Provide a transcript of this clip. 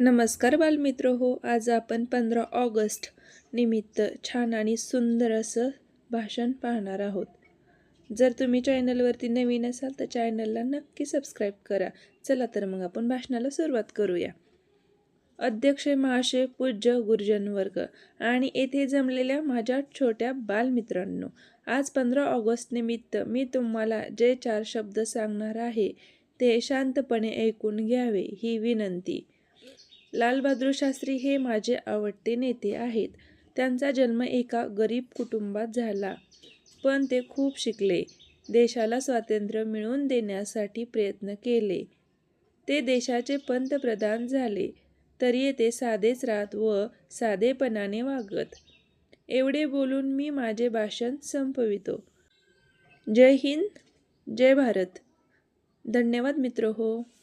नमस्कार बालमित्र हो आज आपण पंधरा ऑगस्ट निमित्त छान आणि सुंदर असं भाषण पाहणार आहोत. जर तुम्ही चॅनलवरती नवीन असाल तर चॅनलला नक्की सबस्क्राईब करा. चला तर मग आपण भाषणाला सुरुवात करूया. अध्यक्ष महाशय पूज्य गुरुजन वर्ग आणि येथे जमलेल्या माझ्या छोट्या बालमित्रांनो आज पंधरा ऑगस्ट निमित्त मी तुम्हाला जे चार शब्द सांगणार आहे ते शांतपणे ऐकून घ्यावे ही विनंती. लालबहादूर शास्त्री हे माझे आवडते नेते आहेत. त्यांचा जन्म एका गरीब कुटुंबात झाला. पण ते खूप शिकले. देशाला स्वातंत्र्य मिळवून देण्यासाठी प्रयत्न केले. ते देशाचे पंतप्रधान झाले. तरी ते साधेच राहत व साधेपणाने वागत. एवढे बोलून मी माझे भाषण संपवितो. जय हिंद जय भारत. धन्यवाद मित्र हो.